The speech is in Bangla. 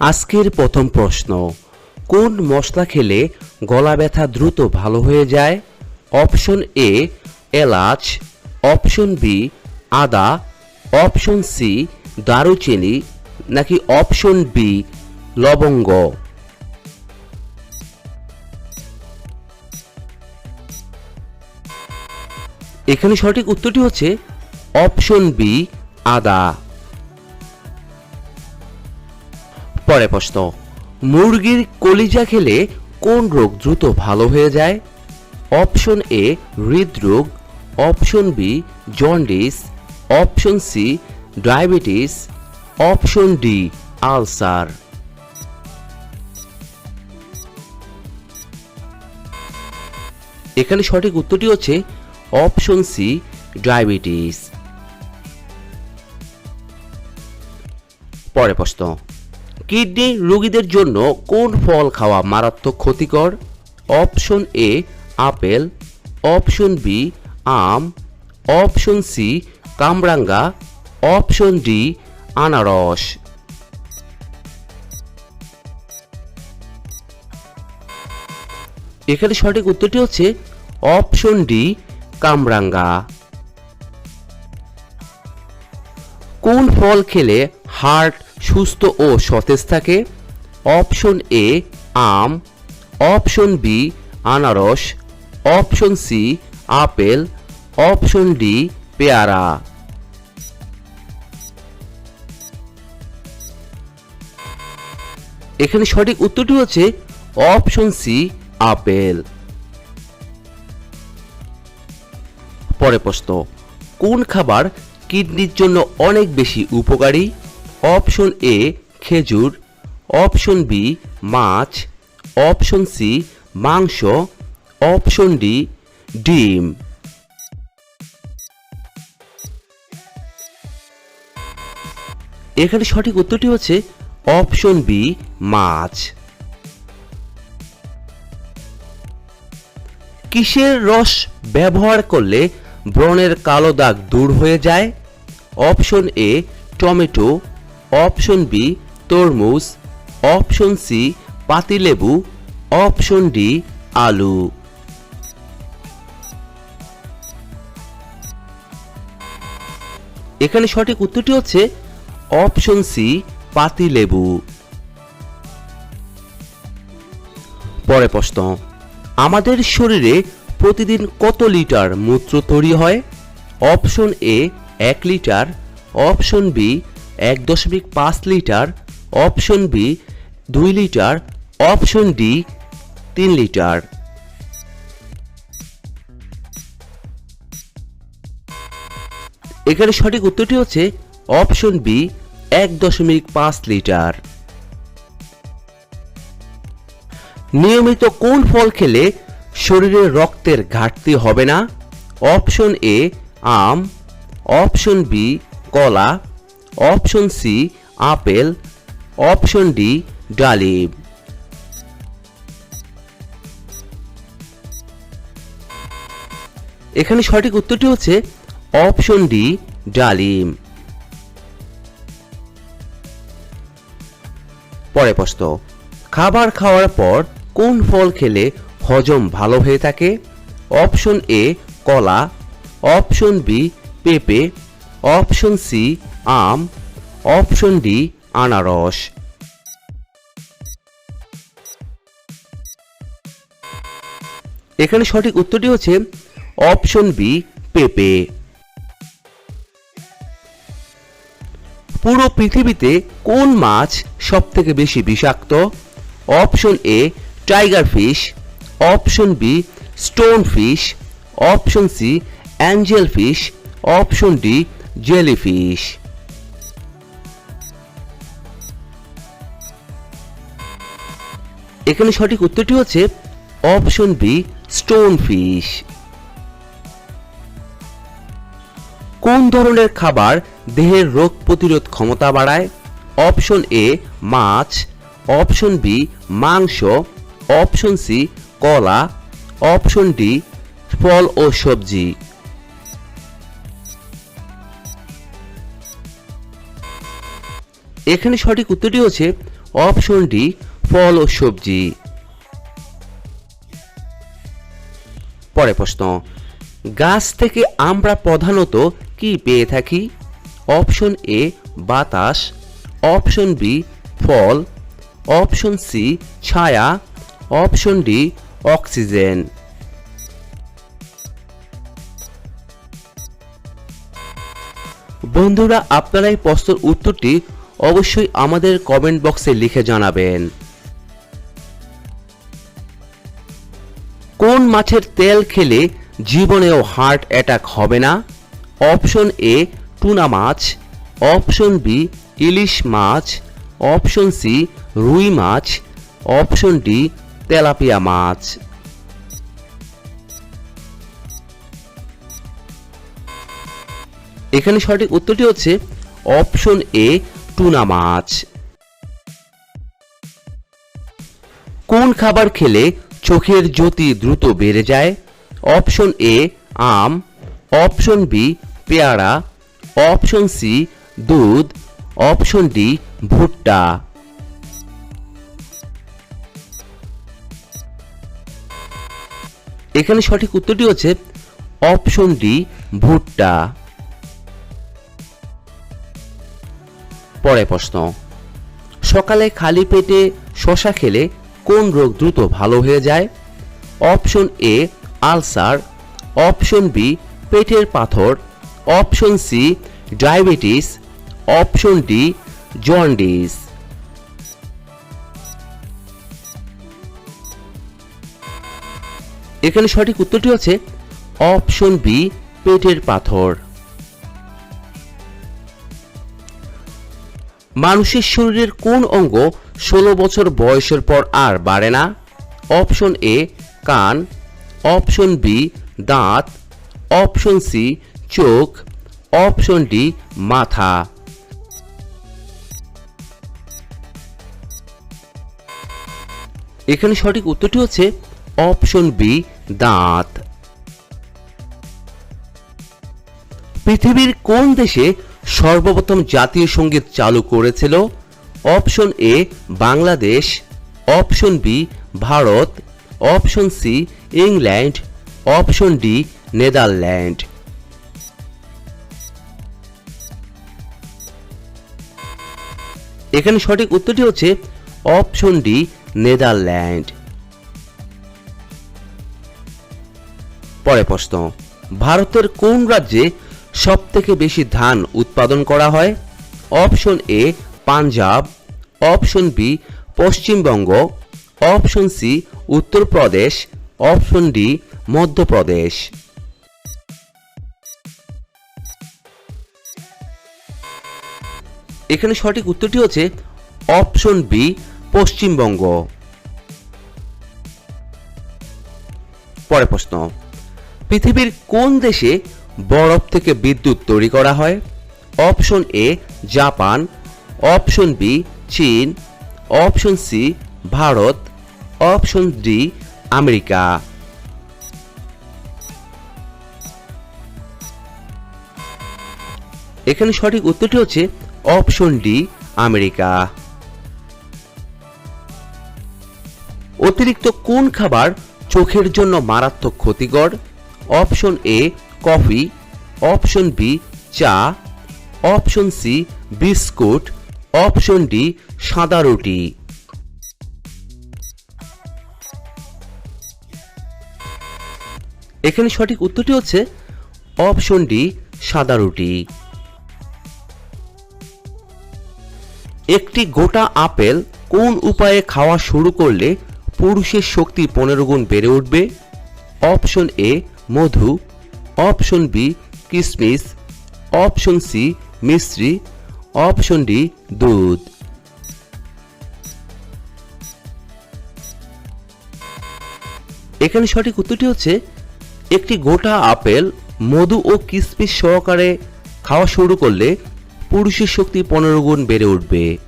আজকের প্রথম প্রশ্ন, কোন মশলা খেলে গলা ব্যথা দ্রুত ভালো হয়ে যায়? অপশন এ এলাচ। অপশন বি আদা। অপশন সি দারুচিনি। নাকি অপশন বি লবঙ্গ? এখানে সঠিক উত্তরটি হচ্ছে অপশন বি আদা। পরে প্রশ্ন, মুরগির কলিজা খেলে কোন রোগ দ্রুত ভালো হয়ে যায়? অপশন এ হৃদরোগ। Option B jaundice. Option C diabetes. Option D ulcer. এখানে সঠিক উত্তরটি হচ্ছে অপশন সি ডায়াবেটিস। পরে প্রশ্ন কিডনি রোগীদের জন্য কোন ফল খাওয়া মারাত্মক ক্ষতিকর? Option A apple. Option B um. Option C কামরাঙ্গা। অপশন ডি আনারস। এখানে সঠিক উত্তরটি হচ্ছে অপশন ডি কামরাঙ্গা। কোন ফল খেলে হার্ট সুস্থ ও সতেজ থাকে। অপশন এ, আম। অপশন বি, আনারস। Option C, apple. Option D, পেয়ারা। এখানে সঠিক উত্তরটি হচ্ছে অপশন সি, আপেল। পরে প্রশ্ন, কোন খাবার কিডনির জন্য অনেক বেশি উপকারী? অপশন এ খেজুর, অপশন বি মাছ, অপশন সি মাংস, অপশন ডি ডিম। এখানে সঠিক উত্তরটি হচ্ছে অপশন বি মাছ। কিসের রস ব্যবহার করলে ব্রণের কালো দাগ দূর হয়ে যায়? Option A tomato option B, তরমুজ, অপশন সি, পাতিলেবু, অপশন ডি, আলু। এখানে সঠিক উত্তরটি হচ্ছে অপশন সি, পাতিলেবু। পরে প্রশ্ন, আমাদের শরীরে প্রতিদিন কত লিটার মূত্র তৈরি হয়? অপশন এ, এক লিটার, অপশন বি এক দশমিক পাঁচ লিটার, অপশন বি দুই লিটার, অপশন ডি তিন লিটার। এখানে সঠিক উত্তরটি হচ্ছে অপশন বি, এক দশমিক পাঁচ লিটার। নিয়মিত কোন ফল খেলে শরীরে রক্তের ঘাটতি হবে না? অপশন এ, আম। অপশন বি, কলা। Option C, apple. Option D, ডালিম। এখানে সঠিক উত্তরটি হচ্ছে অপশন ডি, ডালিম। পরে প্রশ্ন, খাবার খাওয়ার পর কোন ফল খেলে হজম ভালো হয়ে থাকে? অপশন এ, কলা। অপশন বি, পেঁপে। অপশন সি আম। অপশন ডি আনারস। এখানে সঠিক উত্তরটি হচ্ছে অপশন বি পেঁপে। পুরো পৃথিবীতে কোন মাছ সবথেকে বেশি বিষাক্ত? Option A tiger fish option B stone fish option C angel fish option D fish এখানে সঠিক উত্তরটি হচ্ছে অপশন বি স্টোন ফিশ কোন ধরনের খাবার দেহের রোগ প্রতিরোধ ক্ষমতা বাড়ায়? অপশন এ, মাছ। অপশন বি, মাংস। অপশন সি, কলা। অপশন ডি, ফল ও সবজি। এখানে সঠিক উত্তরটি হচ্ছে অপশন ডি, ফল ও সবজি। পরে প্রশ্ন, গাছ থেকে আমরা প্রধানত কি পেয়ে থাকি? অপশন এ, বাতাস, অপশন বি, ফল, অপশন সি, ছায়া, অপশন ডি, অক্সিজেন। বন্ধুরা, আপনারা এই প্রশ্নের উত্তরটি অবশ্যই আমাদের কমেন্ট বক্সে লিখে জানাবেন। কোন মাছের তেল খেলে জীবনেও হার্ট অ্যাটাক হবে না? অপশন এ, টুনা মাছ। অপশন বি, ইলিশ মাছ। অপশন সি, রুই মাছ। অপশন ডি, তেলাপিয়া মাছ। এখানে সঠিক উত্তরটি হচ্ছে অপশন এ টুনা মাছ। কোন খাবার খেলে চোখের জ্যোতি দ্রুত বেড়ে যায়? অপশন এ আম। অপশন বি পেয়ারা। অপশন সি দুধ। অপশন ডি ভুট্টা। এখানে সঠিক উত্তরটি হচ্ছে অপশন ডি ভুট্টা। পরে প্রশ্ন। সকালে খালি পেটে শশা খেলে কোন রোগ দ্রুত ভালো হয়ে যায়? Option A, ulcer. Option B, পেটের পাথর। Option C, diabetes. Option D, jaundice. এখানে সঠিক উত্তরটি হচ্ছে অপশন বি, পেটের পাথর। মানুষের শরীরের কোন অঙ্গ ষোলো বছর বয়সের পর আর বাড়ে না? অপশন এ, কান। অপশন বি, দাঁত। অপশন সি, চোখ। অপশন ডি, মাথা। এখানে সঠিক উত্তরটি হচ্ছে অপশন বি, দাঁত। পৃথিবীর কোন দেশে সর্বপ্রথম জাতীয় সংগীত চালু করেছিল option A Bangladesh, option B Bharat, option C England, option D Netherland. এখানে সঠিক উত্তরটি হচ্ছে অপশন ডি নেদারল্যান্ড। পরে প্রশ্ন, ভারতের কোন রাজ্যে সব থেকে বেশি ধান উৎপাদন করা হয়? Option A Punjab. Option B Paschimbanga. Option C Uttar Pradesh. Option D Madhya Pradesh. এখানে সঠিক উত্তরটি হচ্ছে অপশন বি পশ্চিমবঙ্গ। পরে প্রশ্ন। পৃথিবীর কোন দেশে বরফ থেকে বিদ্যুৎ তৈরি করা হয়। Option A Japan. Option B চীন। Option C Bharat. Option D America. এখানে সঠিক উত্তরটি হচ্ছে অপশন ডি আমেরিকা। অতিরিক্ত কোন খাবার চোখের জন্য মারাত্মক ক্ষতিকর? Option A coffee, option B চা, option C biscuit, option D সাদা রুটি। এখানে সঠিক উত্তরটি হচ্ছে অপশন ডি সাদা রুটি। একটি গোটা আপেল কোন উপায়ে খাওয়া শুরু করলে পুরুষের শক্তি পনেরো গুণ বেড়ে উঠবে? অপশন এ, মধু অপশন বি, কিসমিস। অপশন সি, মিশ্রি। অপশন ডি, দুধ। এখানে সঠিক উত্তরটি হচ্ছে, একটি গোটা আপেল মধু ও কিসমিস সহকারে খাওয়া শুরু করলে পুরুষের শক্তি পনেরো গুণ বেড়ে উঠবে।